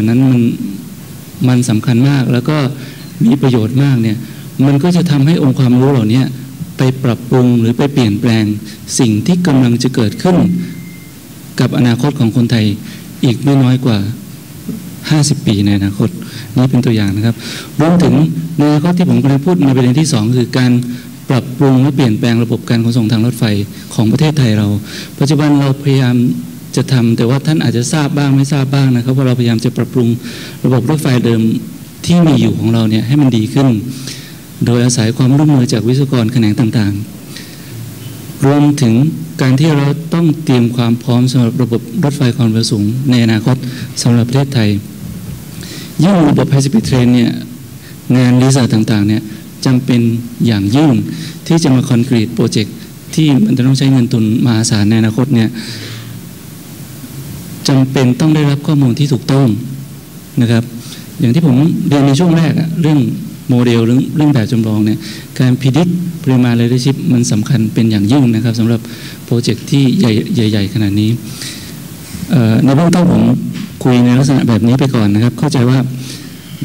ล่านั้นมันมันสำคัญมากแล้วก็มีประโยชน์มากเนี่ยมันก็จะทำให้องค์ความรู้เหล่านี้ไปปรับปรุงหรือไปเปลี่ยนแปลงสิ่งที่กำลังจะเกิดขึ้น กับอนาคตของคนไทยอีกไม่น้อยกว่า 50 ปีในอนาคตนี่เป็นตัวอย่างนะครับรวมถึงในอนาคตที่ผมกำลังพูดในประเด็นที่ 2 คือการปรับปรุงและเปลี่ยนแปลงระบบการขนส่งทางรถไฟของประเทศไทยเรา ปัจจุบันเราพยายาม จะทำแต่ว่าท่านอาจจะทราบบ้างไม่ทราบบ้างนะครับว่าเราพยายามจะปรับปรุงระบบรถไฟเดิมที่มีอยู่ของเราเนี่ยให้มันดีขึ้น โดยอาศัยความร่วมมือจากวิศวกรแขนงต่างๆ รวมถึงการที่เราต้องเตรียมความพร้อมสำหรับระบบรถไฟความเร็วสูง ในอนาคตสำหรับประเทศไทยยิ่งระบบ High Speed Train เนี่ยงานรีเสิร์ชต่างๆเนี่ยจำเป็นอย่างยิ่งที่จะมาคอนกรีตโปรเจกต์ที่มันจะต้องใช้เงินทุนมหาศาลในอนาคตเนี่ย จำเป็นต้องได้รับข้อมูลที่ถูกต้องนะครับ อย่างที่ผมเรียนในช่วงแรกอะเรื่องโมเดลเรื่องเรื่องแบบจำลองเนี่ยการพิจิตปริมาณเลเดชิพมันสำคัญเป็นอย่างยิ่งนะครับสำหรับโปรเจกต์ที่ใหญ่ๆขนาดนี้ในเบื้องต้นผมคุยในลักษณะแบบนี้ไปก่อนนะครับ เข้าใจว่า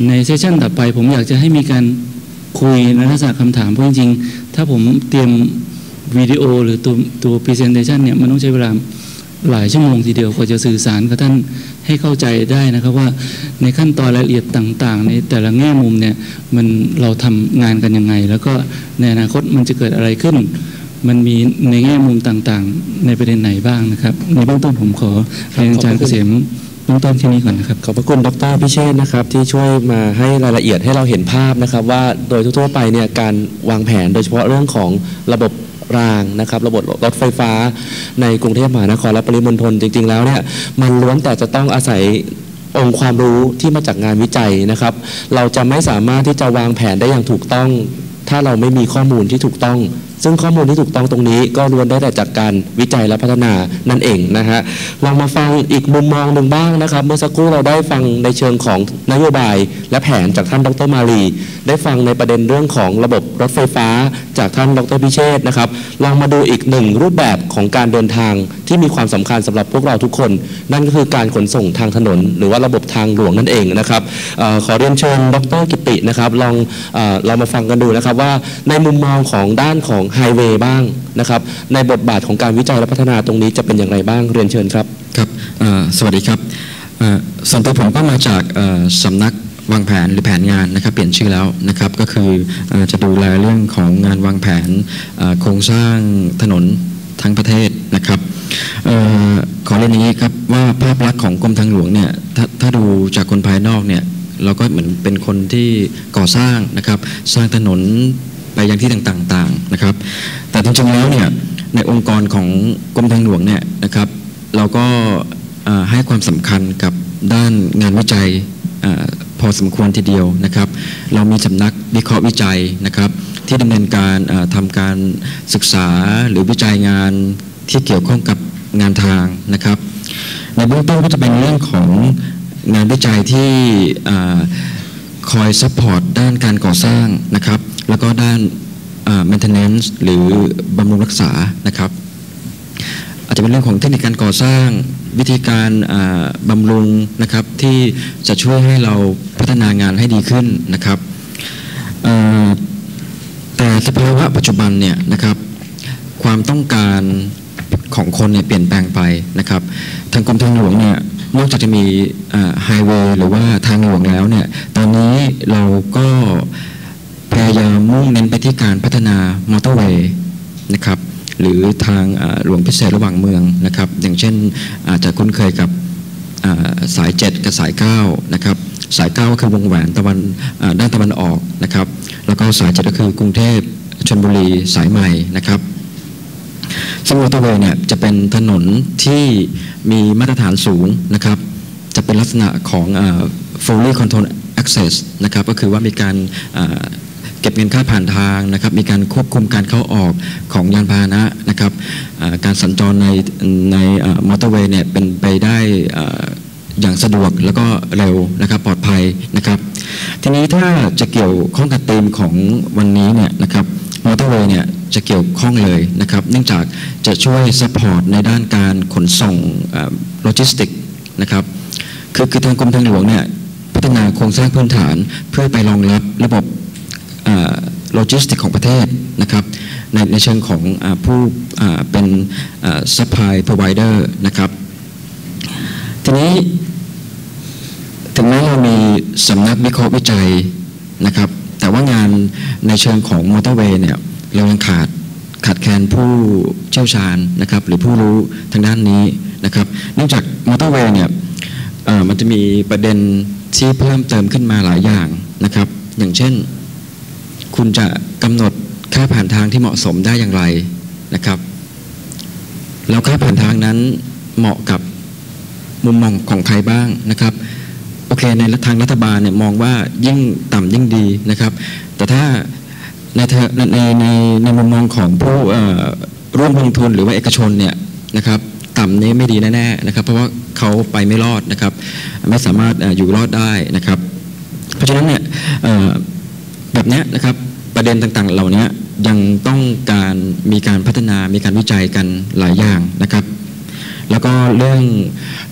ในเซสชันต่อไป ผมอยากจะให้มีการคุยในลักษณะคำถามเพราะจริงๆถ้าผมเตรียมวิดีโอหรือตัวตัว presentation เนี่ยมันต้องใช้เวลา หลายชั่วโมงทีเดียวกว่าจะสื่อสารกับท่านให้เข้าใจได้นะครับว่าในขั้นตอนรายละเอียดต่างๆ ในแต่ละแง่มุมเนี่ยมันเราทำงานกันยังไง แล้วก็ในอนาคตมันจะเกิดอะไรขึ้น มันมีในแง่มุมต่างๆ ในประเด็นไหนบ้างนะครับ ในเบื้องต้นผมขอเรียนอาจารย์เกษมเบื้องต้นที่นี้ก่อนนะครับขอบพระคุณดรพิเชษนะครับ ที่ช่วยมาให้รายละเอียดให้เราเห็นภาพนะครับ ว่าโดยทั่วๆไปเนี่ยการวางแผนโดยเฉพาะเรื่องของระบบ รางนะครับระบบรถไฟฟ้าในกรุงเทพมหานครและปริมณฑลจริง ๆ แล้วเนี่ยมันล้วนแต่จะต้องอาศัยองค์ความรู้ที่มาจากงานวิจัยนะครับ เราจะไม่สามารถที่จะวางแผนได้อย่างถูกต้อง ถ้าเราไม่มีข้อมูลที่ถูกต้องซึ่งข้อมูลที่ถูกต้องตรงนี้ก็ล้วนได้แต่จากการวิจัยและพัฒนานั่นเองนะฮะลองมาฟังอีกมุมมองหนึ่งบ้างนะครับ เมื่อสักครู่เราได้ฟังในเชิงของนโยบาย และแผนจากท่านดรมาลีได้ฟังในประเด็นเรื่องของระบบรถไฟฟ้า จากท่านดรพิเชษนะครับลองมาดูอีกหนึ่งรูปแบบของการเดินทางที่มีความสำคัญสำหรับพวกเราทุกคน นั่นก็คือการขนส่งทางถนน หรือว่าระบบทางหลวงนั่นเองนะครับออขอเรียนเชิญดรกิตินะครับลองเออเรามาฟังกันดูนะครับว่าในมุมมองของด้านของไฮเวย์บ้างนะครับในบทบาทของการวิจัยและพัฒนาตรงนี้จะเป็นอย่างไรบ้างเรียนเชิญครับครับสวัสดีครับส่วนตัวผมก็มาจากสำนักวางแผนหรือแผนงานนะครับเปลี่ยนชื่อแล้วนะครับก็คืออจะดูแลเรื่องของงานวางแผนโครงสร้างถนนทั้งประเทศนะครับออขอเรียนอย่างนี้ครับว่าภาพลักษณ์ของกรมทางหลวงเนี่ยถถ้าดูจากคนภายนอกเนี่ยเราก็เหมือนเป็นคนที่ก่อสร้างนะครับ สร้างถนน ไปยังที่ต่างๆนะครับ แต่จริงๆแล้วเนี่ยในองค์กรของกรมทางหลวงเนี่ยนะครับ เราก็ให้ความสำคัญกับด้านงานวิจัยอพอสมควรทีเดียวนะครับ เรามีสำนักวิเคราะห์วิจัยนะครับ ที่ดำเนินการทำการศึกษาหรือวิจัยงานที่เกี่ยวข้องกับงานทางนะครับ ในเบื้องต้นก็จะเป็นเรื่องของงานวิจัยที่อคอยซัพพอร์ตด้านการก่อสร้างนะครับ แล้วก็ด้านเอ่อ maintenance หรือบำรุงรักษานะครับ อาจจะเป็นเรื่องของเทคนิคการก่อสร้างวิธีการบำรุงนะครับที่จะช่วยให้เราพัฒนางานให้ดีขึ้นนะครับแต่สภาวะปัจจุบันเนี่ยนะครับความต้องการของคนเนี่ยเปลี่ยนแปลงไปนะครับ ทางกรมทางหลวงเนี่ยนอกจากจะมีไฮเวย์หรือว่าทางหลวงแล้วเนี่ยตอนนี้เราก็ ยายามมุ่งเน้นไปที่การพัฒนามอเตอร์เวย์นะครับหรือทางหลวงพิเศษระหว่างเมืองนะครับ อย่างเช่นอาจจะคุ้นเคยกับสาย 7 กับสาย9นะครับสาย 9 ก็คือวงแหวนตะวันด้านตะวันออกนะครับแล้วก็สาย 7 ก็คือกรุงเทพชลบุรีสายใหม่นะครับซึ่งมอเตอร์เวย์เนี่ยจะเป็นถนนที่มีมาตรฐานสูงนะครับจะเป็นลักษณะของเอ่อ fully control access นะครับก็คือว่ามีการ เก็บเงินค่าผ่านทางนะครับ มีการควบคุมการเข้าออกของยานพาหนะนะครับการสัญจรในในมอเตอร์เวย์เนี่ยเป็นไปได้อย่างสะดวกแล้วก็เร็วนะครับปลอดภัยนะครับ ทีนี้ถ้าจะเกี่ยวข้องกับธีมของวันนี้เนี่ยนะครับมอเตอร์เวย์เนี่ยจะเกี่ยวข้องเลยนะครับ เนื่องจากจะช่วยซัพพอร์ตในด้านการขนส่งโลจิสติกนะครับคือคือทางกรมทางหลวงเนี่ยพัฒนาโครงสร้างพื้นฐานเพื่อไปรองรับระบบ โลจิสติกของประเทศนะครับในในเชิงของอผู้เป็นซัพพลายพรอไวเดอร์นะครับ ทีนี้ถึงแม้เรามีสำนักวิเคราะห์วิจัยนะครับ แต่ว่างานในเชิงของมอเตอร์เวย์เนี่ยเรายังขาดขาดแคลนผู้เชี่ยวชาญนะครับ หรือผู้รู้ทางด้านนี้นะครับเนื่องจากมอเตอร์เวย์เนี่ยมันจะมีประเด็นที่เพิ่มเติมขึ้นมาหลายอย่างนะครับ อย่างเช่น คุณจะกำหนดค่าผ่านทางที่เหมาะสมได้อย่างไรนะครับ แล้วค่าผ่านทางนั้นเหมาะกับมุมมองของใครบ้างนะครับโอเคในทางรัฐบาลเนี่ยมองว่ายิ่งต่ำยิ่งดีนะครับ แต่ถ้าในในในในในมุมมองของผู้ร่วมลงทุนหรือว่าเอกชนเนี่ยนะครับต่ำนี้ไม่ดีแน่ๆนะครับ เพราะว่าเขาไปไม่รอดนะครับ ไม่สามารถออยู่รอดได้นะครับ เพราะฉะนั้นเนี่ย แบบนี้นะครับประเด็นต่างๆ เหล่านี้ยังต้องการมีการพัฒนามีการวิจัยกันหลายอย่างนะครับ แล้วก็เรื่อง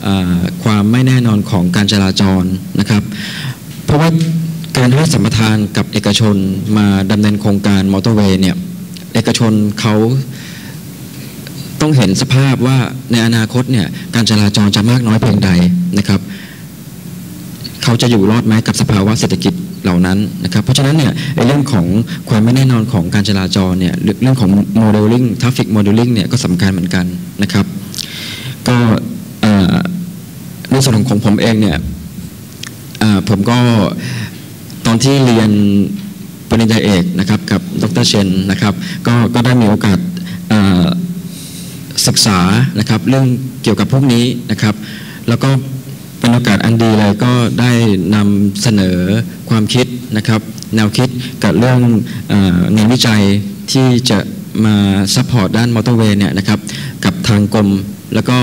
อความไม่แน่นอนของการจราจรนะครับ เพราะว่าการให้สัมปทานกับเอกชนมาดำเนินโครงการมอเตอร์เวย์เนี่ยเอกชนเขาต้องเห็นสภาพว่าในอนาคตเนี่ยการจราจรจะมากน้อยเพียงใดนะครับ เขาจะอยู่รอดไหมกับสภาวะเศรษฐกิจ เหล่านั้นนะครับเพราะฉะนั้นเนี่ยเรื่องของความไม่แน่นอนของการจราจรเนี่ยเรื่องเรื่องของ modeling traffic modeling เนี่ยก็สำคัญเหมือนกันนะครับก็ในส่วนของผมเองเนี่ยผมก็ตอนที่เรียนปริญญาเอกนะครับกับดรเชนนะครับก็ก็ได้มีโอกาสศึกษานะครับเรื่องเกี่ยวกับพวกนี้นะครับ แล้วก็ เป็นโอกาสอันดีเลยก็ได้นำเสนอความคิดนะครับ แนวคิดกับเรื่องงานวิจัยที่จะมาซัพพอร์ตด้านมอเตอร์เวย์เนี่ยนะครับกับทางกรม แล้วก็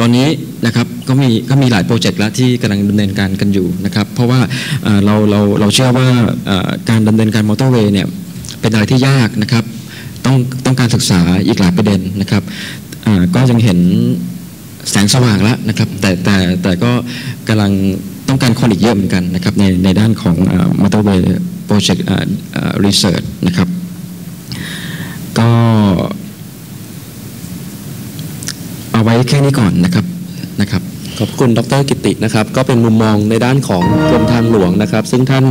ตอนนี้นะครับก็มีก็มีหลายโปรเจกต์แล้วที่กำลังดำเนินการกันอยู่นะครับ เพราะว่าเราเราเราเชื่อว่าการดำเนินการมอเตอร์เวย์เนี่ยเป็นอะไรที่ยากนะครับ ต้องต้องการศึกษาอีกหลายประเด็นนะครับก็ยังเห็น แสงสว่างแล้วนะครับ แต่แต่แต่ก็กำลังต้องการคนอีกเยอะเหมือนกันนะครับในในด้านของมอเตอร์เวย์โปรเจกต์รีเสิร์ชนะครับ ก็เอาไว้แค่นี้ก่อนนะครับนะครับ ขอบคุณดรกิตินะครับก็เป็นมุมมองในด้านของกรมทางหลวงนะครับ ซึ่งท่าน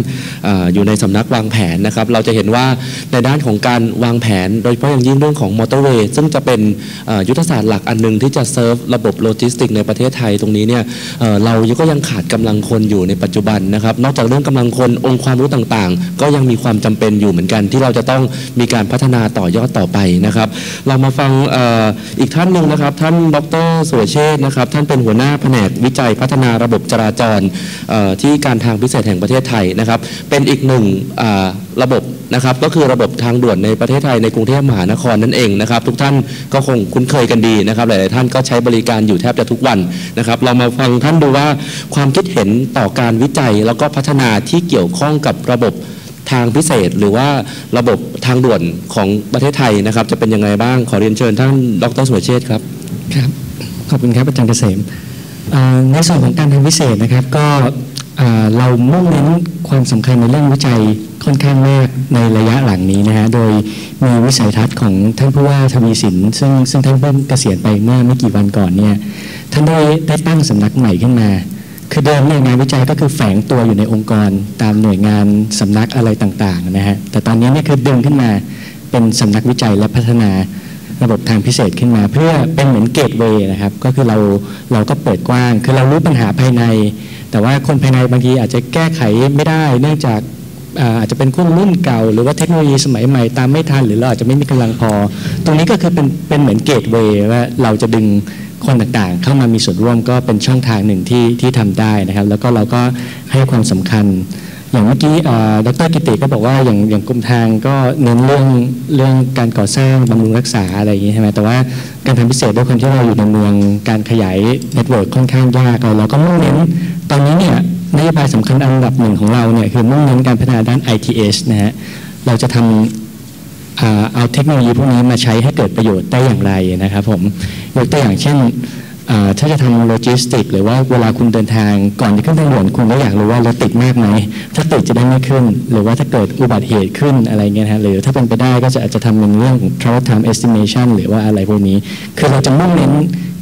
ออยู่ในสำนักวางแผนนะครับ เราจะเห็นว่าในด้านของการวางแผน โดยเฉพาะอย่างยิ่งเรื่องของมอเตอร์เวย์ซึ่งจะเป็นยุทธศาสตร์หลักอันหนึงที่จะเซิร์ฟระบบโลจิสติกในประเทศไทยตรงนี้เนี่ยเเราก็ยังขาดกำลังคนอยู่ในปัจจุบันนะครับ นอกจากเรื่องกำลังคนองค์ความรู้ต่างๆ ก็ยังมีความจำเป็นอยู่เหมือนกัน ที่เราจะต้องมีการพัฒนาต่อยอดต่อไปนะครับ เรามาฟังออีกท่านหนึ่งนะครับ ท่านดรสุรเชษฐ์นะครับท่านเป็นหัวหน้าแผนกวิจัยพัฒนาระบบจราจรที่การทางพิเศษแห่งประเทศไทยนะครับ เป็นอีกหนึ่งระบบนะครับก็คือระบบทางด่วนในประเทศไทยในกรุงเทพมหานครนั่นเองนะครับ ทุกท่านก็คงคุ้นเคยกันดีนะครับ หลาย ๆ ท่านก็ใช้บริการอยู่แทบจะทุกวันนะครับ เรามาฟังท่านดูว่าความคิดเห็นต่อการวิจัยแล้วก็พัฒนาที่เกี่ยวข้องกับระบบทางพิเศษ หรือว่าระบบทางด่วนของประเทศไทยนะครับ จะเป็นยังไงบ้างขอเรียนเชิญท่านดรสุรเชษฐ์ครับครับ ขอบคุณครับอาจารย์เกษม ในส่วนของการทำพิเศษนะครับก็เอ่อเรามุ่งเน้นความสำคัญในเรื่องวิจัยค่อนข้างมากในระยะหลังนี้นะฮะ โดยมีวิสัยทัศน์ของท่านผู้ว่าทวีสิน ซึ่งซึ่งท่านเพิ่งเกษียณไปเมื่อไม่กี่วันก่อนเนี่ย ท่านได้ได้ตั้งสำนักใหม่ขึ้นมา คือเดิมเนี่ยงานวิจัยก็คือแฝงตัวอยู่ในองค์กรตามหน่วยงานสำนักอะไรต่างๆนะฮะ แต่ตอนนี้เนี่ยคือดึงขึ้นมาเป็นสำนักวิจัยและพัฒนา ระบบทางพิเศษขึ้นมา เพื่อเป็นเหมือนเกตเวย์นะครับ ก็คือเราเราก็เปิดกว้าง คือเรารู้ปัญหาภายใน แต่ว่าคนภายในบางทีอาจจะแก้ไขไม่ได้ เนื่องจากอาจจะเป็นเครื่องรุ่นเก่า หรือว่าเทคโนโลยีสมัยใหม่ตามไม่ทัน หรือเราอาจจะไม่มีกำลังพอ ตรงนี้ก็คือเป็นเป็นเหมือนเกตเวย์ว่าเราจะดึงคนต่างๆ เข้ามามีส่วนร่วมก็เป็นช่องทางหนึ่งที่ที่ทำได้นะครับ แล้วก็เราก็ให้ความสำคัญ อย่างเมื่อกี้ดรกิติก็บอกว่าอย่างอย่างกรมทางก็เน้นเรื่องเรื่องการก่อสร้างบำรุงรักษาอะไรอย่างนี้ใช่ไหมแต่ว่าการทำพิเศษด้วยความที่เราอยู่ในเมืองการขยายเน็ตเวิร์กค่อนข้างยากเราก็มุ่งเน้นตอนนี้เนี่ยนโยบายสำคัญอันดับหนึ่งของเราเนี่ยคือมุ่งเน้นการพัฒนาด้าน ITS นะฮะเราจะทำเอาเทคโนโลยีพวกนี้มาใช้ให้เกิดประโยชน์ได้อย่างไรนะครับผมยกตัวอย่างเช่น ถ้าจะทำโลจิสติก หรือว่าเวลาคุณเดินทางก่อนจะขึ้นทางด่วนคุณก็อยากรู้ว่ารถติดมากไหมถ้าติดจะได้ไม่ขึ้น หรือว่าถ้าเกิดอุบัติเหตุขึ้นอะไรเงี้ยฮะหรือถ้าเป็นไปได้ก็จะอาจจะทำเป็นเรื่องของ travel time estimation หรือว่าอะไรพวกนี้ คือเราจะมุ่งเน้น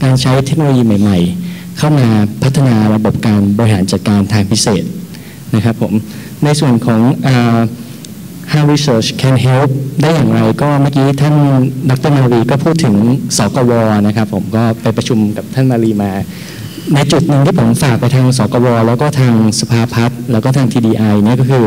การใช้เทคโนโลยีใหม่ ๆ เข้ามาพัฒนาระบบการบริหารจัดการทางพิเศษนะครับผมในส่วนของอ How research can help ได้อย่างไรก็เมื่อกี้ท่านดรมารีก็พูดถึงสกวนะครับผมก็ไปประชุมกับท่านมารีมา ในจุดหนึ่งที่ผมฝากไปทางสกวแล้วก็ทางสภาพัฒน์แล้วก็ทาง TDI เนี่ยก็คือ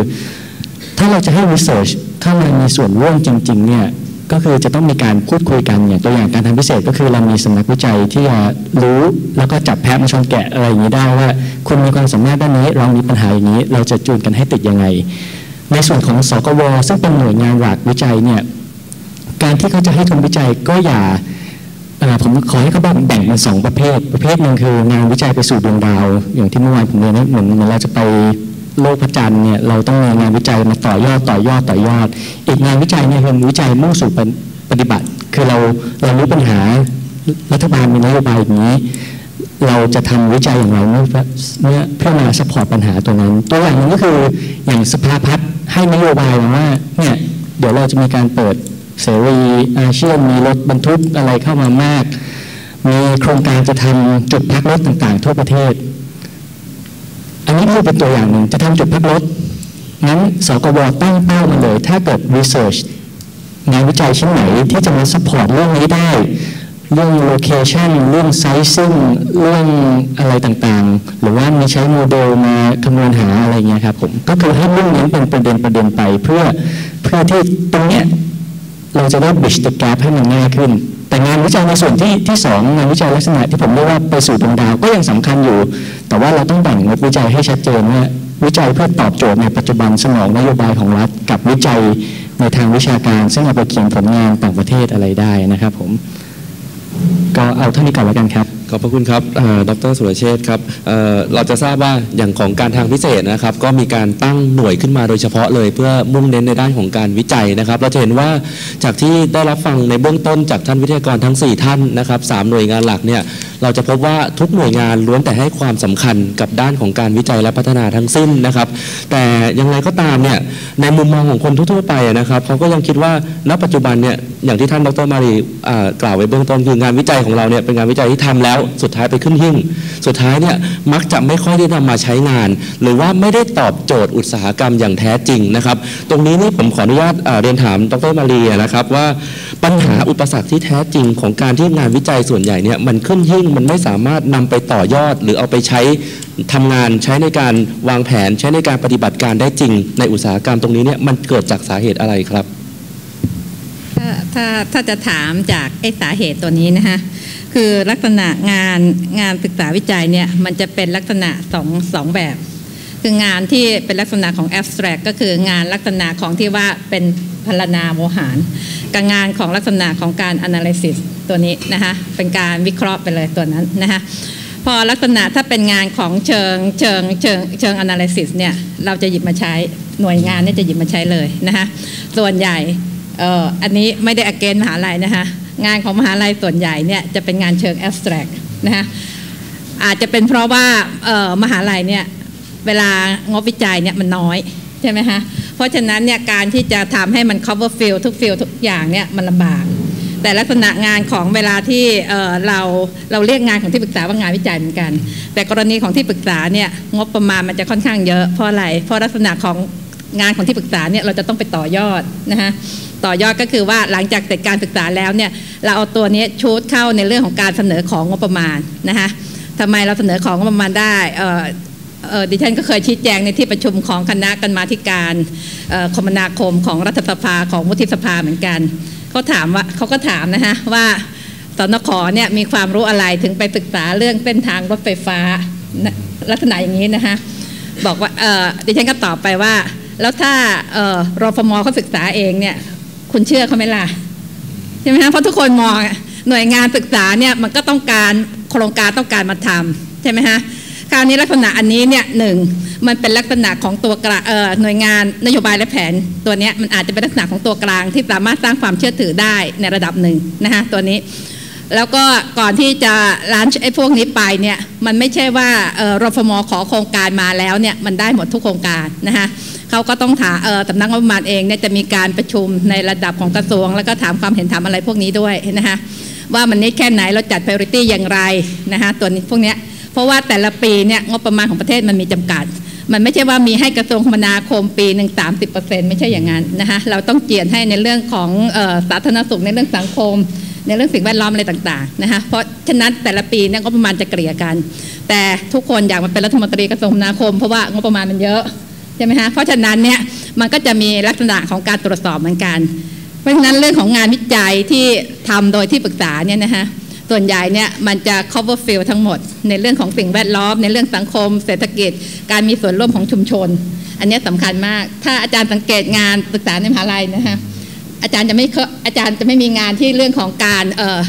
ถ้าเราจะให้ research เข้ามามีส่วนร่วมจริง ๆ เนี่ยก็คือจะต้องมีการพูดคุยกันอย่างตัวอย่างการทำพิเศษก็คือเรามีสำนักวิจัยที่จะรู้แล้วก็จับแพะมาชนแกะอะไรอย่างนี้ได้ว่าคุณมีความสามารถด้านนี้เรามีปัญหาอย่างนี้ เราจะจูนกันให้ติดยังไง ในส่วนของสกวซึ่งเป็นหน่วยงานหลักวิจัยเนี่ยการที่เขาจะให้ทุนวิจัยก็อย่าผมขอให้เขาแบ่งแบ่งเป็นสองประเภท ประเภทหนึ่งคืองานวิจัยไปสู่ดวงดาว อย่างที่เมื่อวานผมเรียนนะเหมือนเหมือนเราจะไปโลกพระจันทร์เนี่ยเราต้องมีงานวิจัยมาต่อยอดต่อยอดต่อยอด อีกงานวิจัยเนี่ยคือวิจัยมุ่งสู่ปฏิบัติ คือเราเรารู้ปัญหารัฐบาลมีนโยบายอย่างนี้ เราจะทำวิจัยอย่างไรเมื่อเพื่อมาสปอร์ตปัญหาตรงนั้น ตัวอย่างหนึงก็คืออย่างสภาพัฒน์ ให้นโยบายมาว่าเนี่ยเดี๋ยวเราจะมีการเปิดเสรีอาเชียนมีรถบรรทุกอะไรเข้ามามาก มีโครงการจะทำจุดพักรถต่างๆ ทั่วประเทศ อันนี้คือเป็นตัวอย่างหนึ่งจะทำจุดพักรถงั้นสกวตั้งเป้ามาเลย ถ้าเกิด research งานวิจัยชิ้นไหนที่จะมา support เรื่องนี้ได้ เรื่อง location เรื่อง sizing เรื่องอะไรต่างๆ หรือว่ามีใช้โมเดลมาคำนวณหาอะไรเงี้ยครับผมก็คือให้มุ่งเน้นเป็นประเด็นประเด็นไป เพื่อเพื่อที่ตรงเนี้ยเราจะได้ bridge the gap ให้มันง่ายขึ้น แต่งานวิจัยในส่วนที่ที่สองงานวิจัยลักษณะที่ผมเรียกว่าไปสู่ดวงดาวก็ยังสำคัญอยู่ แต่ว่าเราต้องแบ่งงบวิจัยให้ชัดเจนว่าวิจัยเพื่อตอบโจทย์ในปัจจุบันสนองนโยบายของรัฐกับวิจัยในทางวิชาการ ซึ่งเอาไปเขียนผลงานต่างประเทศอะไรได้นะครับผม ก็เอาเท่านี้ก่อนแล้วกันครับ ขอบพระคุณครับดรสุรเชษฐ์ครับเเราจะทราบว่าอย่างของการทางพิเศษนะครับ ก็มีการตั้งหน่วยขึ้นมาโดยเฉพาะเลย เพื่อมุ่งเน้นในด้านของการวิจัยนะครับ เราจะเห็นว่าจากที่ได้รับฟังในเบื้องต้นจากท่านวิทยากรทั้ง 4 ท่านนะครับสามหน่วยงานหลักเนี่ยเราจะพบว่าทุกหน่วยงานล้วนแต่ให้ความสำคัญกับด้านของการวิจัยและพัฒนาทั้งสิ้นนะครับ แต่ยังไงก็ตามเนี่ยในมุมมองของคนทั่วไปนะครับเขาก็ยังคิดว่าณปัจจุบันเนี่ยอย่างที่ท่านดรมารีกล่าวไว้เบื้องต้นคืองานวิจัยของเราเนี่ยเป็นงานวิจัยที่ทำแล้วสุดท้ายไปขึ้นหิ้งสุดท้ายเนี่ยมักจะไม่ค่อยได้นำมาใช้งาน หรือว่าไม่ได้ตอบโจทย์อุตสาหกรรมอย่างแท้จริงนะครับ ตรงนี้นี่ผมขออนุญาตเรียนถามดรมารีนะครับว่าปัญหาอุปสรรคที่แท้จริงของการที่งานวิจัยส่วนใหญ่เนี่ยมันขึ้นหิ้งมันไม่สามารถนำไปต่อยอด หรือเอาไปใช้ทำงานใช้ในการวางแผนใช้ในการปฏิบัติการได้จริงในอุตสาหกรรมตรงนี้เนี่ยมันเกิดจากสาเหตุอะไรครับ ถ้าถ้าจะถามจากไอ้สาเหตุตัวนี้นะคะคือลักษณะงานงานศึกษาวิจัยเนี่ยมันจะเป็นลักษณะสองสองแบบ คืองานที่เป็นลักษณะของ abstract ก็คืองานลักษณะของที่ว่าเป็นพลนาโมหารกับงานของลักษณะของการ analysis ตัวนี้นะคะเป็นการวิเคราะห์ไปเลยตัวนั้นนะคะพอลักษณะถ้าเป็นงานของเชิงเชิงเชิงเชิง analysis เนี่ยเราจะหยิบมาใช้หน่วยงานเนี่ยจะหยิบมาใช้เลยนะคะส่วนใหญ่ อ,อ,อันนี้ไม่ได้อเกนมหาลัยนะคะงานของมหาลัยส่วนใหญ่เนี่ยจะเป็นงานเชิง abstract นะคะอาจจะเป็นเพราะว่ามหาลัยเนี่ยเวลางบวิจัยเนี่ยมันน้อยใช่ไหมคะเพราะฉะนั้นเนี่ยการที่จะทำให้มัน cover field ทุก field ทุกอย่างเนี่ยมันลำบาก แต่ลักษณะงานของเวลาที่เเราเราเรียกงานของที่ปรึกษาว่างานวิจัยเหมือนกัน แต่กรณีของที่ปรึกษาเนี่ยงบประมาณมันจะค่อนข้างเยอะเพราะอะไรเพราะลักษณะของงานของที่ปรึกษาเนี่ยเราจะต้องไปต่อยอดนะคะ ต่อยอดก็คือว่าหลังจากเสร็จการศึกษาแล้วเนี่ยเราเอาตัวนี้ชูดเข้าในเรื่องของการเสนอของงบประมาณนะคะทำไมเราเสนอของงบประมาณได้ดิฉันก็เคยชี้แจงในที่ประชุมของคณะกรรมาธิการคมนาคมของรัฐสภาของวุฒิสภาเหมือนกันเขาถามว่าเขาก็ถามนะคะว่าสนขเนี่ยมีความรู้อะไรถึงไปศึกษาเรื่องเส้นทางรถไฟฟ้าลักษณะอย่างนี้นะคะบอกว่าดิฉันก็ตอบไปว่า แล้วถ้าเอ่อรฟมเขาศึกษาเองเนี่ย คุณเชื่อเขาไหมล่ะใช่ไหมคะเพราะทุกคนมองหน่วยงานศึกษาเนี่ยมันก็ต้องการโครงการต้องการมาทำใช่ไหมคะคราวนี้ลักษณะอันนี้เนี่ยหนึ่งมันเป็นลักษณะของตัวกลางหน่วยงานนโยบายและแผนตัวเนี้ยมันอาจจะเป็นลักษณะของตัวกลางที่สามารถสร้างความเชื่อถือได้ในระดับหนึ่งนะคะตัวนี้ แล้วก็ก่อนที่จะร้านไอ้พวกนี้ไปเนี่ยมันไม่ใช่ว่ารฟมขอโครงการมาแล้วเนี่ยมันได้หมดทุกโครงการนะคะ เขาก็ต้องถามสำนักงบประมาณเองเนี่ยจะมีการประชุมในระดับของกระทรวง แล้วก็ถามความเห็นถามอะไรพวกนี้ด้วยนะคะว่ามันนี่แค่ไหนเราจัด priority อย่างไรนะคะตัวนี้พวกเนี้ยเพราะว่าแต่ละปีเนี่ยงบประมาณของประเทศมันมีจำกัด มันไม่ใช่ว่ามีให้กระทรวงคมนาคมปีหนึ่งสามสิบเปอร์เซ็นต์ไม่ใช่อย่างนั้นนะคะเราต้องเจียดให้ในเรื่องของออสาธารณสุขในเรื่องสังคมในเรื่องสิ่งแวดล้อมอะไรต่างๆนะคะเพราะฉะนั้นแต่ละปีเนี่ยงบประมาณจะเกลี่ยกัน แต่ทุกคนอยากมาเป็นรัฐมนตรีกระทรวงคมนาคมเพราะว่างบประมาณมันเยอะ ใช่ไหมคะเพราะฉะนั้นเนี่ยมันก็จะมีลักษณะของการตรวจสอบเหมือนกัน เพราะฉะนั้นเรื่องของงานวิจัยที่ทำโดยที่ปรึกษาเนี่ยนะคะส่วนใหญ่เนี่ยมันจะ cover field ทั้งหมด ในเรื่องของสิ่งแวดล้อม ในเรื่องสังคม เศรษฐกิจ การมีส่วนร่วมของชุมชน อันนี้ยสำคัญมาก ถ้าอาจารย์สังเกตงานศึกษาในมหาลัยนะคะอาจารย์จะไม่อาจารย์จะไม่มีงานที่เรื่องของการเอ่อ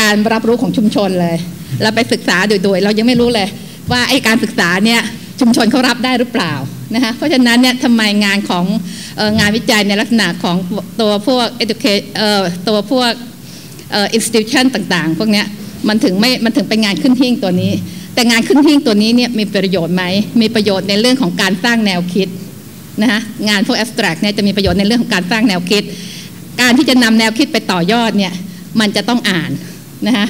การรับรู้ของชุมชนเลย เราไปศึกษาโดยๆ เรายังไม่รู้เลย ว่าไอ้การศึกษาเนี่ยชุมชนเขารับได้หรือเปล่า นะคะเพราะฉะนั้นเนี่ยทำไมงานของอองานวิจัยในลักษณะของตัวพวก educate เอ่อตัวพวกอ่อ institution ต่างๆ พวกเนี้ยมันถึงไม่มันถึงเป็นงานขึ้นหิ้งตัวนี้ แต่งานขึ้นหิ้งตัวนี้เนี่ยมีประโยชน์ไหมมีประโยชน์ในเรื่องของการสร้างแนวคิดนะคะงานพวก abstract เนี่ยจะมีประโยชน์ในเรื่องของการสร้างแนวคิด การที่จะนำแนวคิดไปต่อยอดเนี่ยมันจะต้องอ่านนะคะ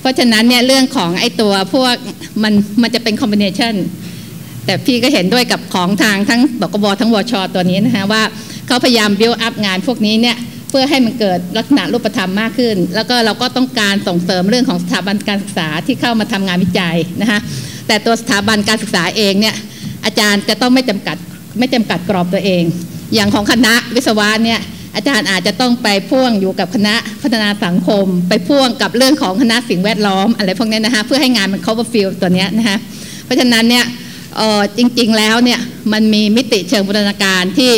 เพราะฉะนั้นเนี่ยเรื่องของไอ้ตัวพวกมันมันจะเป็น combination แต่พี่ก็เห็นด้วยกับของทางทั้งบกบทั้งวชตัวนี้นะคะว่าเขาพยายาม build up งานพวกนี้เนี่ยเพื่อให้มันเกิดลักษณะรูปธรรมมากขึ้น แล้วก็เราก็ต้องการส่งเสริมเรื่องของสถาบันการศึกษาที่เข้ามาทำงานวิจัยนะคะแต่ตัวสถาบันการศึกษาเองเนี่ยอาจารย์จะต้องไม่จำกัดไม่จำกัดกรอบตัวเอง อย่างของคณะวิศวะเนี่ยอาจารย์อาจจะต้องไปพ่วงอยู่กับคณะพัฒนาสังคม ไปพ่วงกับเรื่องของคณะสิ่งแวดล้อมอะไรพวกนี้นะคะเพื่อให้งานมัน cover field ตัวนี้นะคะเพราะฉะนั้นเนี่ย จริงๆแล้วเนี่ยมันมีมิติเชิงบูรณาการที่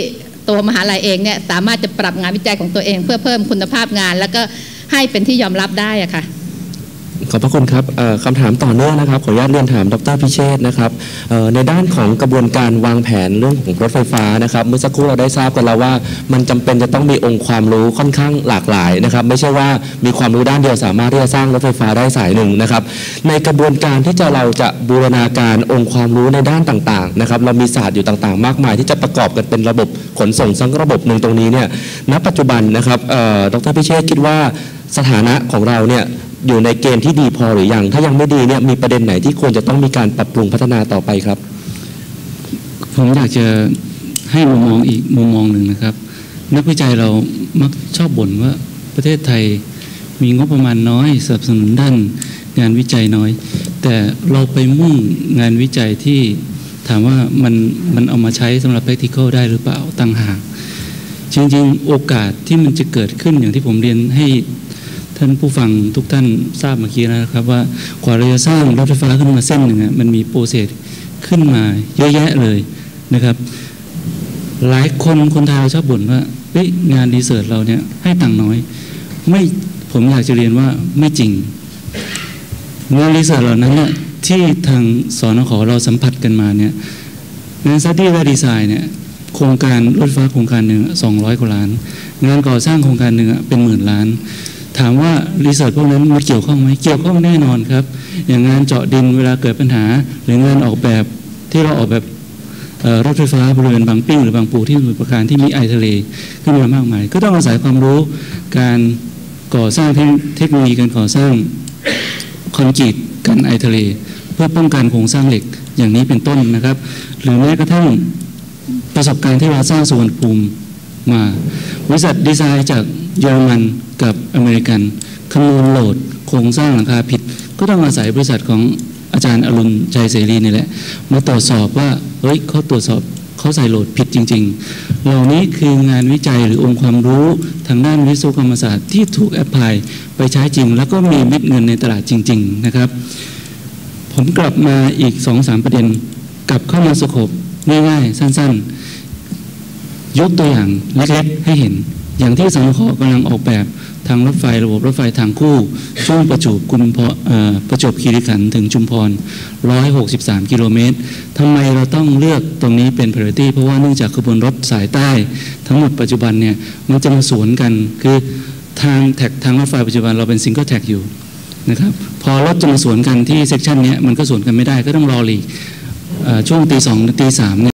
ตัวมหาลัยเองเนี่ยสามารถจะปรับงานวิจัยของตัวเอง เพื่อเพิ่มคุณภาพงาน แล้วก็ให้เป็นที่ยอมรับได้อะค่ะ ขอบพระคุณครับคำถามต่อเนื่องนะครับ ขออนุญาตเรียนถามดรพิเชษฐ์นะครับในด้านของกระบวนการวางแผนเรื่องของรถไฟฟ้านะครับ เมื่อสักครู่เราได้ทราบกันแล้วว่า มันจำเป็นจะต้องมีองค์ความรู้ค่อนข้างหลากหลายนะครับ ไม่ใช่ว่ามีความรู้ด้านเดียวสามารถที่จะสร้างรถไฟฟ้าได้สายหนึ่งนะครับ ในกระบวนการที่จะเราจะบูรณาการองค์ความรู้ในด้านต่างๆนะครับ เรามีศาสตร์อยู่ต่างๆ มากมาย ที่จะประกอบกันเป็นระบบขนส่งสังระบบหนึ่งตรงนี้เนี่ยณปัจจุบันนะครับเอ่อดรพิเชษฐ์คิดว่าสถานะของเราเนี่ย อยู่ในเกณฑ์ที่ดีพอหรือยัง ถ้ายังไม่ดีเนี่ยมีประเด็นไหนที่ควรจะต้องมีการปรับปรุงพัฒนาต่อไปครับ ผมอยากจะให้มุมมองอีกมุมมองหนึ่งนะครับ นักวิจัยเรามักชอบบ่นว่าประเทศไทยมีงบประมาณน้อยสนับสนุนด้านงานวิจัยน้อย แต่เราไปมุ่งงานวิจัยที่ถามว่ามันมันเอามาใช้สำหรับ practical ได้หรือเปล่าต่างหากจริงๆ โอกาสที่มันจะเกิดขึ้นอย่างที่ผมเรียนให้ ท่านผู้ฟังทุกท่านทราบเมื่อกี้นะครับว่ากว่าเราจะสร้างรถไฟฟ้าขึ้นมาเส้นหนึ่งอะมันมีโปรเซสขึ้นมาเยอะแยะเลยนะครับ หลายคนคนไทยชอบบ่นว่าเฮ้ยงานรีเสิร์ชเราเนี่ยให้ตังค์น้อย ไม่ผมอยากจะเรียนว่าไม่จริงงานรีเสิร์ชเหล่านั้นเนี่ยที่ทางสอนขอเราสัมผัสกันมาเนี่ยงานสตี้และดีไซน์เนี่ยโครงการรถไฟฟ้าโครงการหนึ่งสองร้อยกว่าล้าน งานก่อสร้างโครงการหนึ่งเป็นหมื่นล้าน ถามว่ารีเสิร์ชพวกนั้นมันเกี่ยวข้องไหมเกี่ยวข้องแน่นอนครับ อย่างงานเจาะดินเวลาเกิดปัญหา หรืองานออกแบบที่เราออกแบบรถไฟฟ้าบริเวณบางปิ้งหรือบางปูที่มีประการที่มีไอทะเลขึ้นมามากมาย ก็ต้องอาศัยความรู้การก่อสร้างเทคเทคโนโลยีการก่อสร้างคอนกรีตกันไอทะเล เพื่อป้องกันโครงสร้างเหล็กอย่างนี้เป็นต้นนะครับ หรือแม้กระทั่งประสบการณ์ที่เราสร้างสุวรรณภูมิมาบริษัทดีไซน์จากเยอรมัน กับอเมริกันคำนวณโหลดโครงสร้างหลังคาผิด ก็ต้องอาศัยบริษัทของอาจารย์อรุณชัยเสรีนี่แหละมาตรวจสอบว่าเฮ้ยเขาตรวจสอบเขาใส่โหลดผิดจริง ๆ เหล่านี้คืองานวิจัยหรือองค์ความรู้ทางด้านวิศวกรรมศาสตร์ที่ถูกแอพพลายไปใช้จริง แล้วก็มีเม็ดเงินในตลาดจริง ๆ นะครับ ผมกลับมาอีกสองสามประเด็นกลับเข้ามาสโคบง่ายๆ สั้นๆ ยกตัวอย่างเล็กๆให้เห็น อย่างที่สังขอกำลังออกแบบ ทางรถไฟระบบรถไฟทางคู่ ช่วงประจวบกุมพรเอ่อประจวบคีรีขันธ์ถึงชุมพร 163 กิโลเมตรทำไมเราต้องเลือกตรงนี้เป็น priority เพราะว่าเนื่องจากขบวนรถสายใต้ ทั้งหมดปัจจุบันเนี่ยมันจะมาสวนกันคือทางแท็กทางรถไฟปัจจุบันเราเป็น single track อยู่นะครับพอรถจะมาสวนกันที่เซกชันนี้มันก็สวนกันไม่ได้ก็ต้องรอหลีกช่วงตีสองตีสามเนี่ย